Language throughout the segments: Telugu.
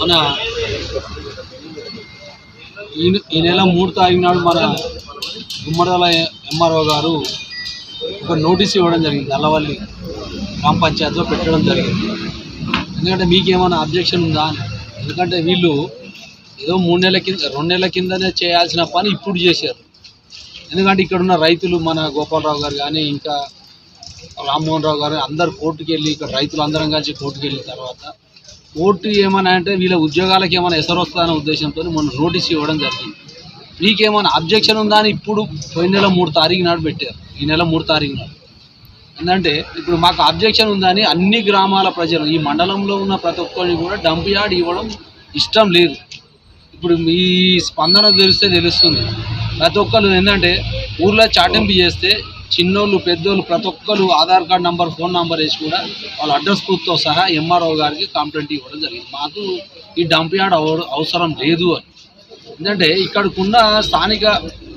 మన ఈ నెల మూడు తారీఖు నాడు మన గుమ్మడాల ఎంఆర్ఓ గారు ఒక నోటీస్ ఇవ్వడం జరిగింది అల్లవల్లి గ్రామ పంచాయతీలో పెట్టడం జరిగింది. ఎందుకంటే మీకేమైనా అబ్జెక్షన్ ఉందా అని? ఎందుకంటే వీళ్ళు ఏదో మూడు నెలల కింద రెండు నెలల కిందనే చేయాల్సిన పని ఇప్పుడు చేశారు. ఎందుకంటే ఇక్కడ ఉన్న రైతులు మన గోపాలరావు గారు కానీ ఇంకా రామ్మోహన్ రావు గారు అందరు కోర్టుకెళ్ళి ఇక్కడ రైతులు అందరం కలిసి కోర్టుకెళ్ళిన తర్వాత ఓటు ఏమైనా అంటే వీళ్ళ ఉద్యోగాలకు ఏమైనా ఎసరు వస్తుందనే ఉద్దేశంతో మొన్న నోటీస్ ఇవ్వడం జరిగింది. మీకేమైనా అబ్జెక్షన్ ఉందా అని ఇప్పుడు పోయిన నెల మూడు తారీఖు నాడు పెట్టారు. ఈ నెల మూడు తారీఖు నాడు. ఏంటంటే ఇప్పుడు మాకు అబ్జెక్షన్ ఉందని అన్ని గ్రామాల ప్రజలు ఈ మండలంలో ఉన్న ప్రతి ఒక్కరిని కూడా డంప్ యార్డ్ ఇవ్వడం ఇష్టం లేదు. ఇప్పుడు మీ స్పందన తెలిస్తే తెలుస్తుంది. ప్రతి ఒక్కరు ఏంటంటే ఊర్లో చాటింపు చేస్తే చిన్నోళ్ళు పెద్దోళ్ళు ప్రతి ఒక్కరు Aadhaar card number phone number వేసి కూడా వాళ్ళ అడ్రస్ ప్రూఫ్తో సహా ఎంఆర్ఓ గారికి కంప్లైంట్ ఇవ్వడం జరిగింది. మాకు ఈ డంప్ యార్డ్ అవ- అవసరం లేదు అని. ఎందుకంటే ఇక్కడికున్న స్థానిక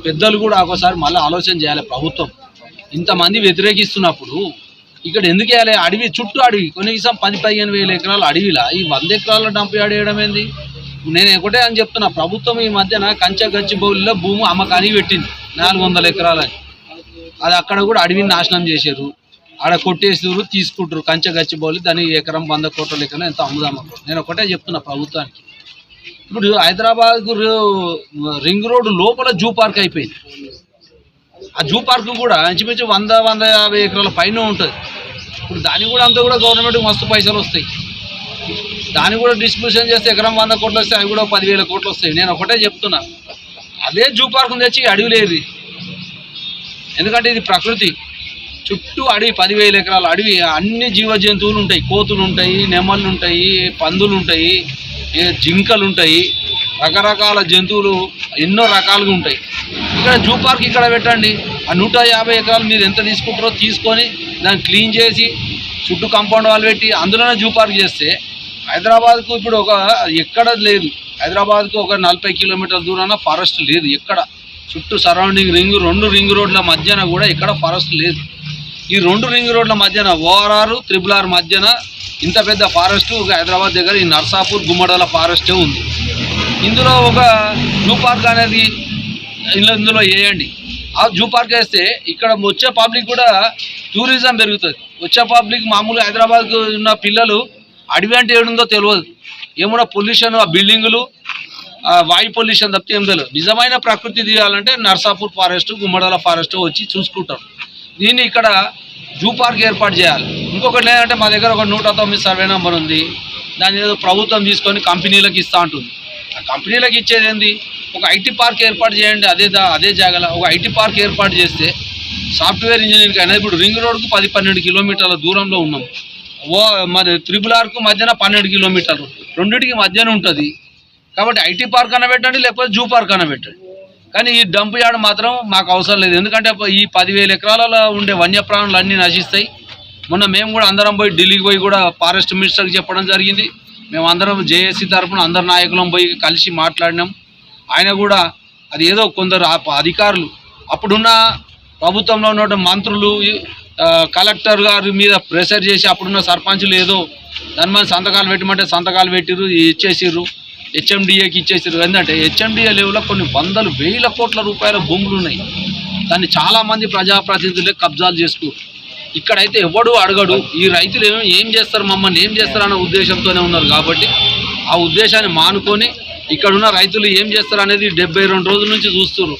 పెద్దలు కూడా ఒకసారి మళ్ళీ ఆలోచన చేయాలి ప్రభుత్వం. ఇంతమంది వ్యతిరేకిస్తున్నప్పుడు ఇక్కడ ఎందుకు వేయాలి? అడవి చుట్టూ అడవి. కనీసం పది పదిహేను వేల ఎకరాల అడవిలా. ఈ వంద ఎకరాల డంప్ యార్డ్ వేయడం ఏంది? నేను ఒకటే అని చెప్తున్నా. ప్రభుత్వం ఈ మధ్యన కంచె గచ్చి బౌలిలో భూమి అమ్మకానికి పెట్టింది. నాలుగు వందల ఎకరాలని. అది అక్కడ కూడా అడవిని నాశనం చేశారు. ఆడ కొట్టేసారు తీసుకుంటారు కంచె గచ్చి బౌలి దాని ఎకరం వంద కోట్ల లెక్కన ఎంత అమ్ముదాం నేను ఒకటే చెప్తున్నా ప్రభుత్వానికి. ఇప్పుడు హైదరాబాద్ రింగ్ రోడ్ లోపల జూ పార్క్ అయిపోయింది. ఆ జూ పార్క్ కూడా ఇంచుమించు వంద వంద యాభై ఎకరాల పైన ఉంటుంది. ఇప్పుడు దానికి కూడా అంతా కూడా గవర్నమెంట్కి మస్తు పైసలు వస్తాయి. దాన్ని కూడా డిస్ట్రిబ్యూషన్ చేస్తే ఎకరం వంద కోట్లు వస్తాయి అవి కూడా పదివేల కోట్లు వస్తాయి. నేను ఒకటే చెప్తున్నా. అదే జూ పార్క్ తెచ్చి అడవిలేది ఎందుకంటే ఇది ప్రకృతి. చుట్టూ అడవి పదివేల ఎకరాల అడవి అన్ని జీవ జంతువులు ఉంటాయి. కోతులు ఉంటాయి నెమళ్ళు ఉంటాయి పందులు ఉంటాయి ఏ జింకలు ఉంటాయి. రకరకాల జంతువులు ఎన్నో రకాలుగా ఉంటాయి. ఇక్కడ జూ పార్క్ ఇక్కడ పెట్టండి. ఆ నూట యాభై ఎకరాలు మీరు ఎంత తీసుకుంటారో తీసుకొని దాన్ని క్లీన్ చేసి చుట్టూ కాంపౌండ్ వాళ్ళు పెట్టి అందులోనే జూ పార్క్ చేస్తే హైదరాబాద్కు ఇప్పుడు ఒక ఎక్కడ లేదు. హైదరాబాద్కు ఒక నలభై కిలోమీటర్ల దూరాన ఫారెస్ట్ లేదు ఎక్కడ. చుట్టూ సరౌండింగ్ రింగ్ రెండు రింగ్ రోడ్ల మధ్యన కూడా ఇక్కడ ఫారెస్ట్ లేదు. ఈ రెండు రింగ్ రోడ్ల మధ్యన ఓఆర్ఆర్ త్రిబుల్ ఆర్ మధ్యన ఇంత పెద్ద ఫారెస్ట్ హైదరాబాద్ దగ్గర ఈ నర్సాపూర్ గుమ్మడాల ఫారెస్టే ఉంది. ఇందులో ఒక జూ పార్క్ అనేది ఇందులో ఇందులో వేయండి. ఆ జూ పార్క్ వేస్తే ఇక్కడ వచ్చే పబ్లిక్ కూడా టూరిజం పెరుగుతుంది. వచ్చే పబ్లిక్ మామూలుగా హైదరాబాద్కు ఉన్న పిల్లలు అడవి అంటే ఏడుందో తెలియదు. ఏమన్నా పొల్యూషన్ ఆ బిల్డింగులు వాయు పొల్యూషన్ తప్పితే ఏం తెలియదు. నిజమైన ప్రకృతి తీయాలంటే నర్సాపూర్ ఫారెస్ట్ గుమ్మడాల ఫారెస్ట్ వచ్చి చూసుకుంటారు దీన్ని ఇక్కడ జూ పార్క్ ఏర్పాటు చేయాలి. ఇంకొకటి లేదంటే మా దగ్గర ఒక నూట తొమ్మిది సర్వే నెంబర్ ఉంది. దాన్ని ఏదో ప్రభుత్వం తీసుకొని కంపెనీలకు ఇస్తా ఉంటుంది ఆ కంపెనీలకు ఇచ్చేది ఏంది? ఒక ఐటీ పార్క్ ఏర్పాటు చేయండి అదే అదే జాగాల. ఒక ఐటీ పార్క్ ఏర్పాటు చేస్తే సాఫ్ట్వేర్ ఇంజనీరింగ్ అనేది ఇప్పుడు రింగ్ రోడ్కు పది పన్నెండు కిలోమీటర్ల దూరంలో ఉన్నాం. ఓ మరి త్రిబుల్ ఆర్కు మధ్యన పన్నెండు కిలోమీటర్లు. రెండింటికి మధ్యన ఉంటుంది. కాబట్టి ఐటీ పార్క్ అన్న పెట్టండి లేకపోతే జూ పార్క్ అన్న పెట్టండి. కానీ ఈ డంప్ యార్డ్ మాత్రం మాకు అవసరం లేదు. ఎందుకంటే ఈ పదివేల ఎకరాలలో ఉండే వన్యప్రాణులు అన్నీ నశిస్తాయి. మొన్న మేము కూడా అందరం పోయి ఢిల్లీకి పోయి కూడా ఫారెస్ట్ మినిస్టర్కి చెప్పడం జరిగింది. మేము అందరం జేఏసీ తరఫున అందరు నాయకులం పోయి కలిసి మాట్లాడినాం. ఆయన కూడా అది ఏదో కొందరు అధికారులు. అప్పుడున్న ప్రభుత్వంలో ఉన్న మంత్రులు కలెక్టర్ గారి మీద ప్రెషర్ చేసి అప్పుడున్న సర్పంచులు ఏదో దాని మీద సంతకాలు పెట్టమంటే సంతకాలు పెట్టిరు ఇచ్చేసిర్రు. హెచ్ఎండిఏకి ఇచ్చేసారు ఎందుకంటే హెచ్ఎండిఏ లెవెల్లో కొన్ని వందలు వేల కోట్ల రూపాయల భూములు ఉన్నాయి. దాన్ని చాలామంది ప్రజాప్రతినిధులే కబ్జాలు చేసుకో ఇక్కడైతే ఎవడు అడగడు ఈ రైతులు ఏం ఏం చేస్తారు మమ్మల్ని ఏం చేస్తారు అన్న ఉద్దేశంతోనే ఉన్నారు కాబట్టి ఆ ఉద్దేశాన్ని మానుకొని ఇక్కడున్న రైతులు ఏం చేస్తారు అనేది డెబ్బై రెండు రోజుల నుంచి చూస్తున్నారు.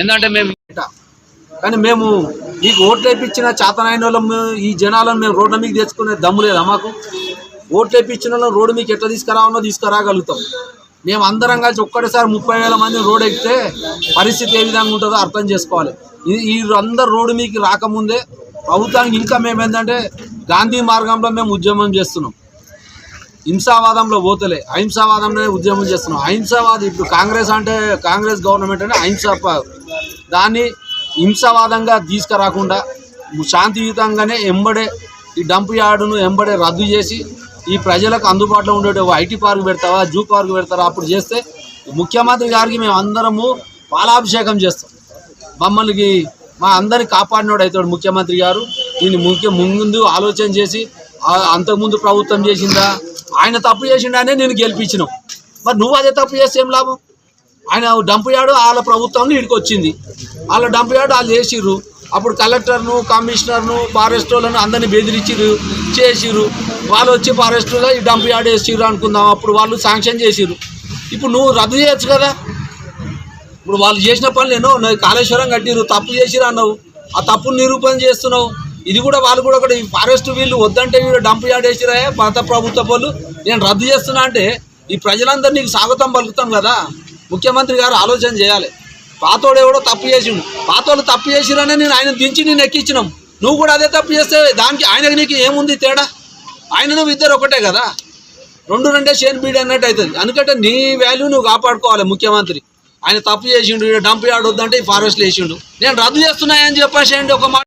ఎందుకంటే మేము కానీ మేము మీకు ఓట్లు వేయించిన చేతనైన వాళ్ళం ఈ జనాలను మేము రోడ్ల మీకు తెచ్చుకునే దమ్ము లేదా మాకు? ఓట్లు వేయించిన రోడ్డు మీకు ఎట్లా తీసుకురావాలో తీసుకురాగలుగుతాం. మేము అందరం కలిసి ఒక్కటేసారి ముప్పై వేల మంది రోడ్ ఎక్కితే పరిస్థితి ఏ విధంగా ఉంటుందో అర్థం చేసుకోవాలి. ఈ- అందరు రోడ్డు మీకు రాకముందే ప్రభుత్వానికి ఇంకా మేము ఏంటంటే గాంధీ మార్గంలో మేము ఉద్యమం చేస్తున్నాం. హింసావాదంలో పోతలే అహింసావాదంలో ఉద్యమం చేస్తున్నాం. అహింసావాదం ఇప్పుడు కాంగ్రెస్ అంటే కాంగ్రెస్ గవర్నమెంట్ అంటే అహింస దాన్ని హింసావాదంగా తీసుకురాకుండా శాంతియుతంగానే ఎంబడే ఈ డంప్ యార్డును ఎంబడే రద్దు చేసి ఈ ప్రజలకు అందుబాటులో ఉండే ఒక ఐటీ పార్క్ పెడతావా జూ పార్క్ పెడతారా అప్పుడు చేస్తే ముఖ్యమంత్రి గారికి మేము అందరము పాలాభిషేకం చేస్తాం. మమ్మల్ని మా అందరిని కాపాడినోడు అవుతాడు ముఖ్యమంత్రి గారు. దీన్ని ముఖ్య ముందు ఆలోచన చేసి అంతకుముందు ప్రభుత్వం చేసిందా ఆయన తప్పు చేసిండానే నేను గెలిపించిన. మరి నువ్వు అదే తప్పు చేస్తే ఏం లాభం? ఆయన డంప్ యార్డు వాళ్ళ ప్రభుత్వం ఇక్కడికి వచ్చింది వాళ్ళ డంప్ యార్డు వాళ్ళు చేసిర్రు. అప్పుడు కలెక్టర్ను కమిషనర్ను ఫారెస్ట్ వాళ్ళను అందరినీ బెదిరించిర్రు చేసిరు వాళ్ళు వచ్చి ఫారెస్ట్లో ఈ డంప్ యార్డ్ వేసిర్రు అనుకుందాం. అప్పుడు వాళ్ళు శాంక్షన్ చేసిర్రు. ఇప్పుడు నువ్వు రద్దు చేయొచ్చు కదా. ఇప్పుడు వాళ్ళు చేసిన పనులు ఎన్నో ఉన్నాయి. కాళేశ్వరం కట్టిరు తప్పు చేసిరు అన్నావు. ఆ తప్పును నిరూపణ చేస్తున్నావు. ఇది కూడా వాళ్ళు కూడా ఒకటి ఫారెస్ట్ వీళ్ళు వద్దంటే వీళ్ళు డంప్ యార్డ్ వేసిరా పాత ప్రభుత్వ వాళ్ళు నేను రద్దు చేస్తున్నా అంటే ఈ ప్రజలందరూ నీకు స్వాగతం పలుకుతాం కదా. ముఖ్యమంత్రి గారు ఆలోచన చేయాలి. పాతోడు ఎవడో తప్పు చేసిండు. పాతోళ్ళు తప్పు చేసిరనే నేను ఆయన దించి నేను ఎక్కించినాం నువ్వు కూడా అదే తప్పు చేస్తే దానికి ఆయనకి నీకు ఏముంది తేడా? ఆయన నువ్వు ఇద్దరు ఒకటే కదా? రెండు రెండే షేర్ బీడ్ అన్నట్టు అవుతుంది. ఎందుకంటే నీ వాల్యూ నువ్వు కాపాడుకోవాలి ముఖ్యమంత్రి. ఆయన తప్పు చేసిండు డంప్ యార్డ్ వద్దంటే ఈ ఫారెస్ట్లు వేసిండు. నేను రద్దు చేస్తున్నాయని చెప్పేసేయండి ఒక మాట?